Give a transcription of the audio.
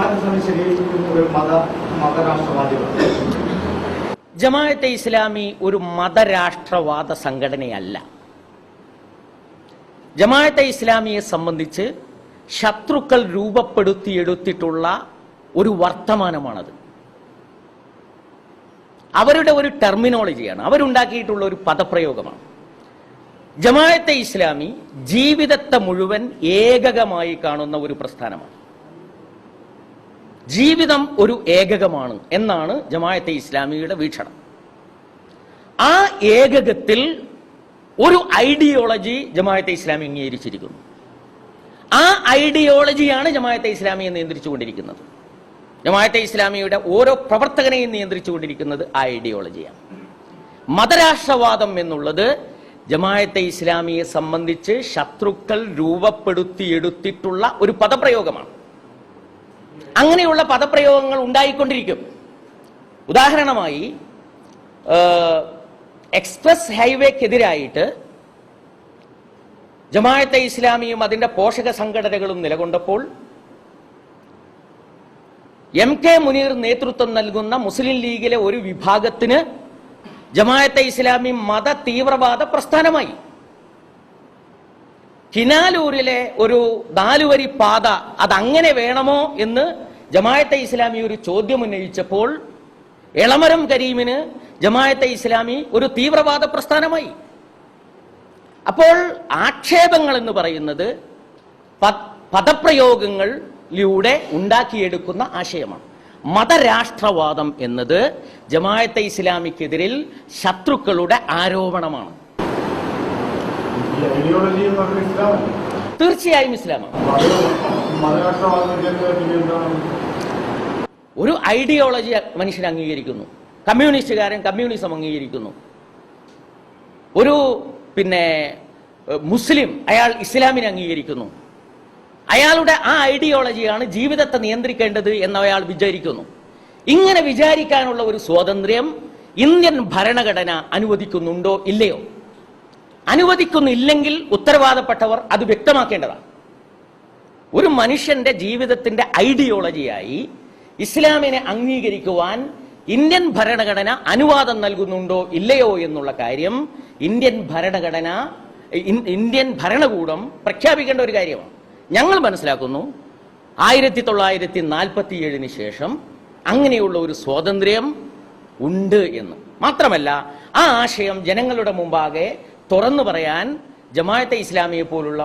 ജമാഅത്ത് ഇസ്ലാമി ഒരു മത ജമാഅത്തെ ഇസ്ലാമി ഒരു മതരാഷ്ട്രവാദ സംഘടനയല്ല. ജമാഅത്തെ ഇസ്ലാമിയെ സംബന്ധിച്ച് ശത്രുക്കൾ രൂപപ്പെടുത്തിയെടുത്തിട്ടുള്ള ഒരു വർത്തമാനമാണത്. അവരുടെ ഒരു ടെർമിനോളജിയാണ് അവരുണ്ടാക്കിയിട്ടുള്ള ഒരു പദപ്രയോഗമാണ്. ജമാഅത്തെ ഇസ്ലാമി ജീവിതത്തെ മുഴുവൻ ഏകകമായി കാണുന്ന ഒരു പ്രസ്ഥാനമാണ്. ജീവിതം ഒരു ഏകകമാണ് എന്നാണ് ജമായത്തെ ഇസ്ലാമിയുടെ വീക്ഷണം. ആ ഏകകത്തിൽ ഒരു ഐഡിയോളജി ജമായത്തെ ഇസ്ലാമി അംഗീകരിച്ചിരിക്കുന്നു. ആ ഐഡിയോളജിയാണ് ജമായത്തെ ഇസ്ലാമിയെ നിയന്ത്രിച്ചുകൊണ്ടിരിക്കുന്നത്. ജമായത്തെ ഇസ്ലാമിയുടെ ഓരോ പ്രവർത്തകനെയും നിയന്ത്രിച്ചുകൊണ്ടിരിക്കുന്നത് ആ ഐഡിയോളജിയാണ്. മതരാഷ്ട്രവാദം എന്നുള്ളത് ജമാഅത്തെ ഇസ്ലാമിയെ സംബന്ധിച്ച് ശത്രുക്കൾ രൂപപ്പെടുത്തിയെടുത്തിട്ടുള്ള ഒരു പദപ്രയോഗമാണ്. അങ്ങനെയുള്ള പദപ്രയോഗങ്ങൾ ഉണ്ടായിക്കൊണ്ടിരിക്കും. ഉദാഹരണമായി എക്സ്പ്രസ് ഹൈവേക്കെതിരായിട്ട് ജമായത്തെ ഇസ്ലാമിയും അതിന്റെ പോഷക സംഘടനകളും നിലകൊണ്ടപ്പോൾ എം കെ മുനീർ നേതൃത്വം നൽകുന്ന മുസ്ലിം ലീഗിലെ ഒരു വിഭാഗത്തിന് ജമാഅത്തെ ഇസ്ലാമി മത തീവ്രവാദ പ്രസ്ഥാനമായി. കിനാലൂരിലെ ഒരു നാലുവരി പാത അതങ്ങനെ വേണമോ എന്ന് ജമാഅത്തെ ഇസ്ലാമി ഒരു ചോദ്യം ഉന്നയിച്ചപ്പോൾ എളമരം കരീമിന് ജമാഅത്തെ ഇസ്ലാമി ഒരു തീവ്രവാദ പ്രസ്ഥാനമായി. അപ്പോൾ ആക്ഷേപങ്ങൾ എന്ന് പറയുന്നത് പദപ്രയോഗങ്ങളിലൂടെ ഉണ്ടാക്കിയെടുക്കുന്ന ആശയമാണ്. മതരാഷ്ട്രവാദം എന്നത് ജമാഅത്തെ ഇസ്ലാമിക്കെതിരിൽ ശത്രുക്കളുടെ ആരോപണമാണ്. തീർച്ചയായും ഇസ്ലാമാണ് ഒരു ഐഡിയോളജി മനുഷ്യൻ അംഗീകരിക്കുന്നു. കമ്മ്യൂണിസ്റ്റുകാരൻ കമ്മ്യൂണിസം അംഗീകരിക്കുന്നു. ഒരു പിന്നെ മുസ്ലിം അയാൾ ഇസ്ലാമിനെ അംഗീകരിക്കുന്നു. അയാളുടെ ആ ഐഡിയോളജിയാണ് ജീവിതത്തെ നിയന്ത്രിക്കേണ്ടത് എന്ന് അയാൾ വിചാരിക്കുന്നു. ഇങ്ങനെ വിചാരിക്കാനുള്ള ഒരു സ്വാതന്ത്ര്യം ഇന്ത്യൻ ഭരണഘടന അനുവദിക്കുന്നുണ്ടോ ഇല്ലയോ? അനുവദിക്കുന്നില്ലെങ്കിൽ ഉത്തരവാദപ്പെട്ടവർ അത് വ്യക്തമാക്കേണ്ടതാണ്. ഒരു മനുഷ്യന്റെ ജീവിതത്തിന്റെ ഐഡിയോളജിയായി ഇസ്ലാമിനെ അംഗീകരിക്കുവാൻ ഇന്ത്യൻ ഭരണഘടന അനുവാദം നൽകുന്നുണ്ടോ ഇല്ലയോ എന്നുള്ള കാര്യം ഇന്ത്യൻ ഭരണഘടന ഇന്ത്യൻ ഭരണകൂടം പ്രഖ്യാപിക്കേണ്ട ഒരു കാര്യമാണ്. ഞങ്ങൾ മനസ്സിലാക്കുന്നു ആയിരത്തി തൊള്ളായിരത്തി നാൽപ്പത്തി ഏഴിന് ശേഷം അങ്ങനെയുള്ള ഒരു സ്വാതന്ത്ര്യം ഉണ്ട് എന്ന്. മാത്രമല്ല ആ ആശയം ജനങ്ങളുടെ മുമ്പാകെ തുറന്നു പറയാൻ ജമാഅത്തെ ഇസ്ലാമിയെ പോലുള്ള